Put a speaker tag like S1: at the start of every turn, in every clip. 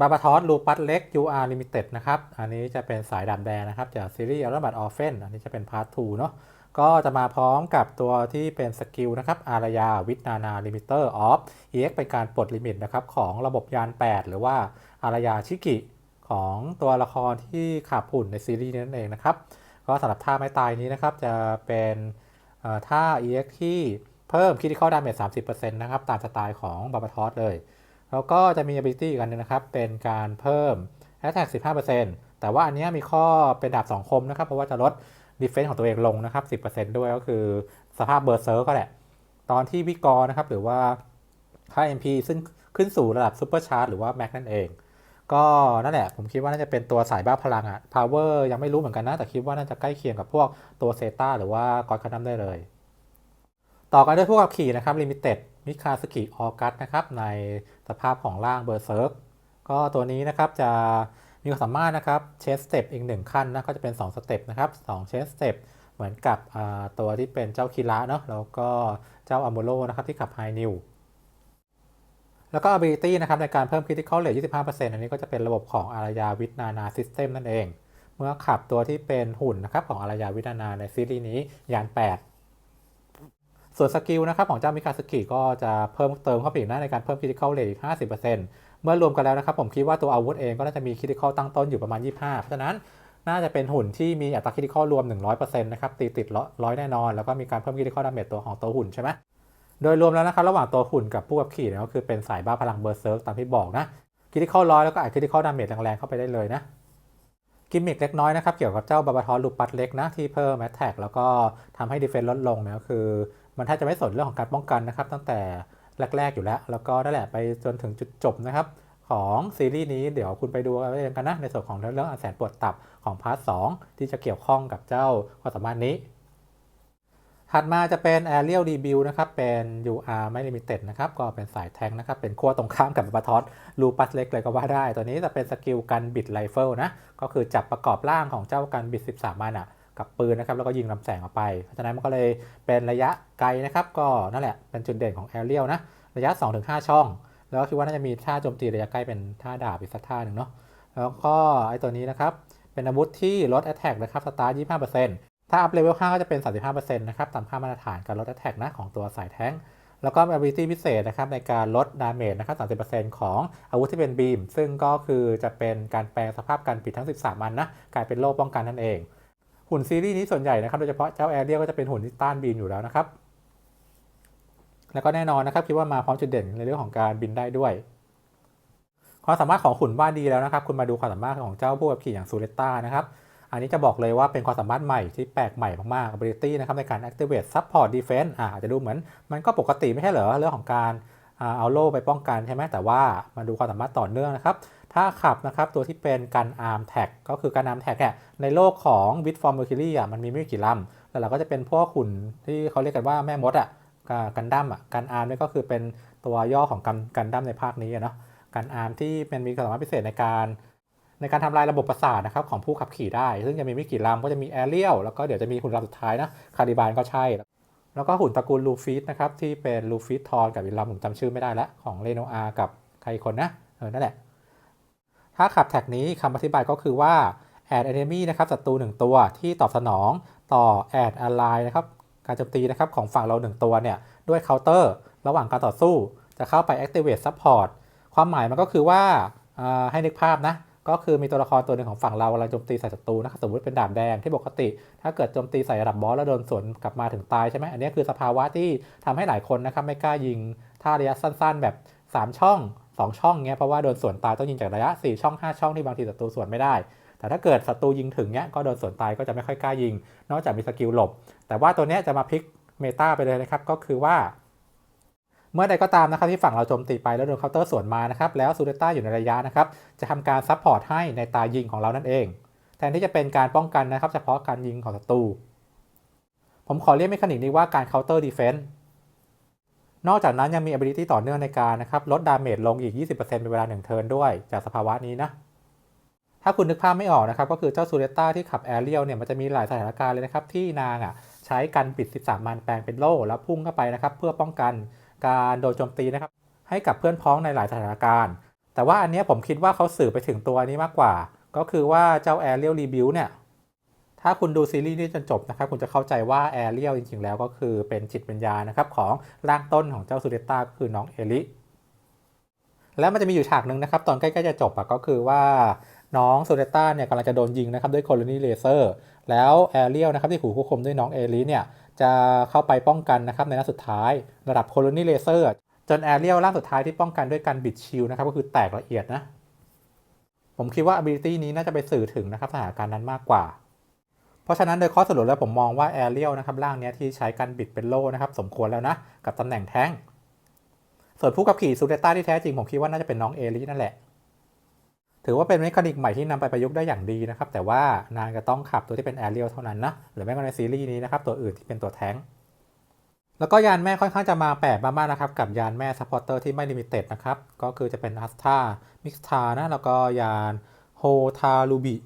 S1: บาบาทอสลูปัสเล็ก UR Limited นะครับ อันนี้จะเป็นสายดำแดงนะครับ จากซีรีส์อัลบัตออฟเฟนอันนี้จะเป็นพาร์ท2เนาะ ก็จะมาพร้อมกับตัวที่เป็นสกิลนะครับ อารยาวิทนานาลิมิเตอร์ออฟ EX เป็นการปลดลิมิตนะครับ ของระบบยาน 8 หรือว่าอารยาชิกิของตัวละครที่ขับหุ่นในซีรีส์นั่นเองนะครับ ก็สำหรับท่าไม้ตายนี้นะครับ จะเป็นเอ่อท่า EX ที่เพิ่ม Critical Damage 30%นะครับ ตามสไตล์ของบาบาทอสเลย แล้วก็จะมี ability อีกอันนึงนะครับ เป็นการเพิ่ม attack 15%แต่ว่าอันนี้มีข้อเป็นดาบ2คมนะครับ เพราะว่าจะลด defense ของตัวเองลงนะครับ 10%ด้วยก็คือสภาพเบอร์เซอร์ก็แหละ ตอนที่วิกอร์นะครับ หรือว่าค่า MP ซึ่งขึ้นสู่ระดับ Super Charge หรือว่า Max นั่นเอง ก็นั่นแหละ ผมคิดว่าน่าจะเป็นตัวสายบ้าพลังอะ Power ยังไม่รู้เหมือนกันนะ แต่คิดว่าน่าจะใกล้เคียงกับพวกตัวเซตาหรือว่ากอดคันดัมได้เลย ต่อกันด้วยผู้ขับขี่นะครับ Limited มิคาสกิออกัสนะครับในสภาพของร่างเบอร์เซิร์กก็ตัวนี้นะครับจะมีความสามารถนะครับเชสสเต็ปอีกหนึ่งขั้นนะก็จะเป็น 2 สเต็ปนะครับ2เชสสเต็ปเหมือนกับตัวที่เป็นเจ้าคิระเนาะแล้วก็เจ้าอัมโมโลนะครับที่ขับไฮนิวแล้วก็ ability นะครับในการเพิ่ม critical rate 25%อันนี้ก็จะเป็นระบบของอารยาวิทนานา system นั่นเอง เมื่อขับตัวที่เป็นหุ่นนะครับของอารยาวิทนานาในซีรีส์นี้ยาน 8 ส่วนสกิลนะครับของเจ้ามิคาสกิก็จะเพิ่มเติมเข้าไปอีกนะในการเพิ่ม critical rate อีก50%เมื่อรวมกันแล้วนะครับผมคิดว่าตัวอาวุธเองก็น่าจะมี critical ตั้งต้นอยู่ประมาณ 25 เพราะฉะนั้นน่าจะเป็นหุ่นที่มีอัตรา critical รวม 100%นะครับตีติดร้อยแน่นอน แล้วก็มีการเพิ่ม critical damage ตัวของตัวหุ่นใช่ไหมโดยรวมแล้วนะครับระหว่างตัวหุ่นกับผู้ขับขี่เนี่ยก็คือเป็นสายบ้าพลังเบอร์เซิร์กตามที่บอกนะคิดิคอลร้อยแล้วก็อัดคิดิคอลดาเมจแรงๆเข้าไปได้เลยนะกิมมิคเล็กน้อยนะครับเกี่ยวกับเจ้าบาบาทอลูปัสเล็กนะที่เพิ่มแมทแท็กแล้วก็ทำให้ดีเฟนซ์ลดลงเนี่ยก็คือ มันแทบจะไม่สนเรื่องของการป้องกันนะครับ ตั้งแต่แรก ๆ อยู่แล้ว แล้วก็นั่นแหละไปจนถึงจุดจบนะครับของซีรีส์นี้เดี๋ยวคุณไปดูเอาเองกันนะ ในส่วนของเรื่องอันแสนปวดตับของพาร์ทสที่จะเกี่ยวข้องกับเจ้าความสามารถนี้ ถัดมาจะเป็น Aerial Debut นะครับ เป็น UR ไม่ Limited นะครับ ก็เป็นสายแทงนะครับ เป็นขั้วตรงข้ามกับบัตทอสลูปัสเล็กเลยก็ว่าได้ ตัวนี้จะเป็นสกิลกันบิดไรเฟิลนะ ก็คือจับประกอบร่างของเจ้ากันบิด 13 มันอะ กับปืนนะครับแล้วก็ยิงลำแสงออกไป เพราะฉะนั้นมันก็เลยเป็นระยะไกลนะครับก็นั่นแหละเป็นจุดเด่นของ Aerial นะระยะ 2-5 ช่อง แล้วก็คิดว่าน่าจะมีท่าโจมตีระยะใกล้เป็นท่าดาบอีกสักท่าหนึ่งเนาะแล้วก็ไอ้ตัวนี้นะครับเป็นอาวุธที่ลด Attack นะครับสตาร์ท25%ถ้าอัพเลเวล5ก็จะเป็น 35%นะครับตามค่ามาตรฐานการลด Attack นะของตัวสายแท้งแล้วก็มี ability พิเศษนะครับในการลด Damage นะครับ30%ของอาวุธที่เป็นบีม ซึ่งก็คือจะเป็นการแปลงสภาพการปิดทั้ง 13 อันนะกลายเป็นโล่ป้องกันนั่นเอง หุ่นซีรีส์นี้ส่วนใหญ่นะครับโดยเฉพาะเจ้าแอเรียก็จะเป็นหุ่นที่ต้านบีมอยู่แล้วนะครับ แล้วก็แน่นอนนะครับคิดว่ามาพร้อมจุดเด่นในเรื่องของการบินได้ด้วยความสามารถของขุนว่าดีแล้วนะครับ คุณมาดูความสามารถของเจ้าผู้ขับขี่อย่างซูเรต้านะครับ อันนี้จะบอกเลยว่าเป็นความสามารถใหม่ที่แปลกใหม่มากๆ ability นะครับในการ activate support defense อ่าอาจจะดูเหมือนมันก็ปกติไม่ใช่เหรอเรื่องของการเอาโล่ไปป้องกันใช่ไหมแต่ว่ามาดูความสามารถต่อเนื่องนะครับ ถ้าขับนะครับตัวที่เป็นกันอาร์มแท็กก็คือการอาร์มแท็กเนี่ยในโลกของวิดฟอร์มเมอร์คิวรีอะมันมีไม่กี่ลำแล้วเราก็จะเป็นพวกขุนที่เขาเรียกกันว่าแม่มดอะกันดั้มอะกันอาร์มนี่ก็คือเป็นตัวย่อของกันกันดั้มในภาคนี้เนาะการอาร์มที่เป็นมีความสามารถพิเศษในการในการทำลายระบบประสาทนะครับของผู้ขับขี่ได้ ซึ่งจะมีไม่กี่ลำก็จะมีแอเรียลแล้วก็เดี๋ยวจะมีหุ่นลำสุดท้ายนะคาริบานก็ใช่ แล้วก็หุ่นตระกูลลูฟิตนะครับที่เป็นลูฟิตทอนกับอีกลำผมจำชื่อไม่ได้ล้วของเลโนอากับใครคนนะเออนั่นแหละ ถ้าขับแท็กนี้คำอธิบายก็คือว่า add enemy นะครับศัตรูหนึ่งตัวที่ตอบสนองต่อ add ally นะครับการโจมตีนะครับของฝั่งเราหนึ่งตัวเนี่ยด้วยเคาน์เตอร์ระหว่างการต่อสู้ จะเข้าไป activate support ความหมายมันก็คือว่าให้นึกภาพนะก็คือมีตัวละครตัวหนึ่งของฝั่งเราเวลาโจมตีใส่ศัตรูนะครับสมมติเป็นดาบแดงที่ปกติ ถ้าเกิดโจมตีใส่ระดับบอสแล้วโดนสวนกลับมาถึงตายใช่ไหมอันนี้คือสภาวะที่ทำให้หลายคนนะครับไม่กล้ายิงท่าระยะสั้น ๆ แบบ 3 ช่อง 2 ช่องเงี้ยเพราะว่าโดนสวนตายต้องยิงจากระยะ 4 ช่อง 5 ช่องที่บางทีศัตรูสวนไม่ได้ แต่ถ้าเกิดศัตรูยิงถึงเนี้ยก็โดนสวนตายก็จะไม่ค่อยกล้ายิง นอกจากมีสกิลหลบ แต่ว่าตัวเนี้ยจะมาพลิกเมตาไปเลยนะครับก็คือว่า เมื่อใดก็ตามนะครับที่ฝั่งเราโจมตีไปแล้วโดนเคาน์เตอร์สวนมานะครับแล้วซูเดต้าอยู่ในระยะนะครับจะทำการซับพอร์ตให้ในตายิงของเรานั่นเอง แทนที่จะเป็นการป้องกันนะครับ เฉพาะการยิงของศัตรูผมขอเรียกเมคานิกนี้ว่าการเคาน์เตอร์ดีเฟน c ์ นอกจากนั้นยังมี ability ต่อเนื่องในการนะครับลดดาเมจลงอีก 20%เป็นเวลา1เทิร์นด้วยจากสภาวะนี้นะถ้าคุณนึกภาพไม่ออกนะครับก็คือเจ้าซูเรต้าที่ขับแอเรียลเนี่ยมันจะมีหลายสถานการณ์เลยนะครับที่นางอะใช้กันปิด 13 มันแปลงเป็นโล่แล้วพุ่งเข้าไปนะครับเพื่อป้องกันการโดนโจมตีนะครับให้กับเพื่อนพ้องในหลายสถานการณ์ แต่ว่าอันนี้ผมคิดว่าเขาสื่อไปถึงตัวนี้มากกว่า ก็คือว่าเจ้า Aerial Rebuild เนี่ย ถ้าคุณดูซีรีส์นี้จนจบนะครับคุณจะเข้าใจว่า Aerial จริงๆ แล้วก็คือเป็นจิตวิญญาณนะครับของร่างต้นของเจ้าซูเดต้าก็คือน้องเอลิแล้วมันจะมีอยู่ฉากหนึ่งนะครับ ตอนใกล้ๆจะจบอะก็คือว่าน้องซูเดต้าเนี่ยกำลังจะโดนยิงนะครับด้วยโคลนีเลเซอร์แล้วแอเรียลนะครับที่ถูกควบคุมด้วยน้องเอลิเนี่ยจะเข้าไปป้องกันนะครับในนัดสุดท้าย ระดับโคลนีเลเซอร์จนแอเรียลร่างสุดท้ายที่ป้องกันด้วยการบิดชิลนะครับก็คือแตกละเอียดนะผมคิดว่า ability นี้น่าจะไปสื่อถึงนะครับสถานการณ์นั้นมากกว่า เพราะฉะนั้นโดยข้อสรุปแล้วผมมองว่าแอเรียลนะครับร่างนี้ที่ใช้การบิดเป็นโล่นะครับสมควรแล้วนะ กับตำแหน่งแท้ง ส่วนผู้ขับขี่ซูเดต้าที่แท้จริงผมคิดว่าน่าจะเป็นน้องเอลินั่นแหละ ถือว่าเป็นเมคานิกใหม่ที่นำไปประยุกต์ได้อย่างดีนะครับ แต่ว่านางจะต้องขับตัวที่เป็นแอเรียลเท่านั้นนะหรือแม้กระทั่งในซีรีส์นี้นะครับตัวอื่นที่เป็นตัวแท้งแล้วก็ยานแม่ค่อนข้างจะมาแปลกมากๆนะครับ กับยานแม่ซัพพอร์เตอร์ที่ไม่ลิมิเต็ดนะครับ ก็คือจะเป็นอัสตามิกซ์ทานะ แล้วก็ยานโฮทารูบิ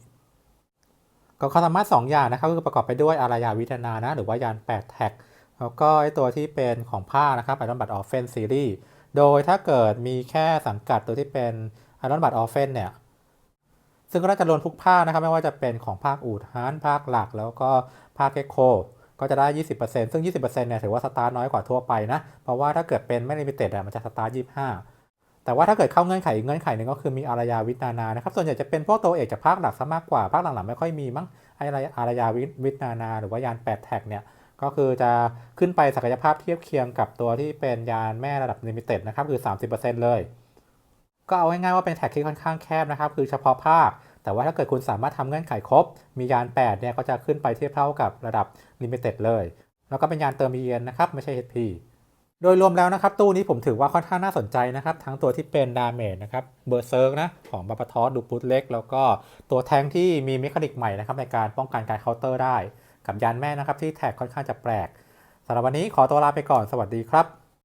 S1: ก็ความสามารถ 2 อย่างนะครับก็คือประกอบไปด้วยอารายาวิทนานะ หรือว่ายาน 8 แท็ก แล้วก็ไอตัวที่เป็นของภานะครับไอรอนบัตออฟเฟนซีรีส์โดยถ้าเกิดมีแค่สังกัดตัวที่เป็นไอรอนบัตออฟเฟนเนี่ยซึ่งก็น่าจะรวมทุกภาคนะครับไม่ว่าจะเป็นของภาคอูดฮานภาคหลัก แล้วก็ภาคเกโคก็จะได้ 20%ซึ่ง 20%เนี่ยถือว่าสตาร์น้อยกว่าทั่วไปนะ เพราะว่าถ้าเกิดเป็นไม่ลิมิเต็ดอะมันจะสตาร์25 แต่ว่าถ้าเกิดเข้าเงื่อนไขเงื่อนไขหนึ่งก็คือมีอารยาวิทนานานะครับ ส่วนใหญ่จะเป็นพวกตัวเอกจากภาคหลักซะมากกว่า ภาคหลังๆไม่ค่อยมีมั้งไออารยาวิทนานา หรือว่ายาน8แท็กเนี่ยก็คือจะขึ้นไปศักยภาพเทียบเคียงกับตัวที่เป็นยานแม่ระดับลิมิเต็ดนะครับคือ 30%เลย ก็เอาง่ายๆว่าเป็นแท็กที่ค่อนข้างแคบนะครับ คือเฉพาะภาค แต่ว่าถ้าเกิดคุณสามารถทำเงื่อนไขครบ มียาน 8 เนี่ยก็จะขึ้นไปเทียบเท่ากับระดับลิมิเต็ดเลย แล้วก็เป็นยานเติม EN นะครับไม่ใช่ HP โดยรวมแล้วนะครับตู้นี้ผมถือว่าค่อนข้างน่าสนใจนะครับ ทั้งตัวที่เป็นดาเมจนะครับเบอร์เซิร์กนะของบัปทอสดูปุตเล็ก แล้วก็ตัวแทงที่มีเมคานิกใหม่นะครับในการป้องกันการเคาน์เตอร์ได้ กับยานแม่นะครับที่แท็กค่อนข้างจะแปลกสำหรับวันนี้ขอตัวลาไปก่อนสวัสดีครับ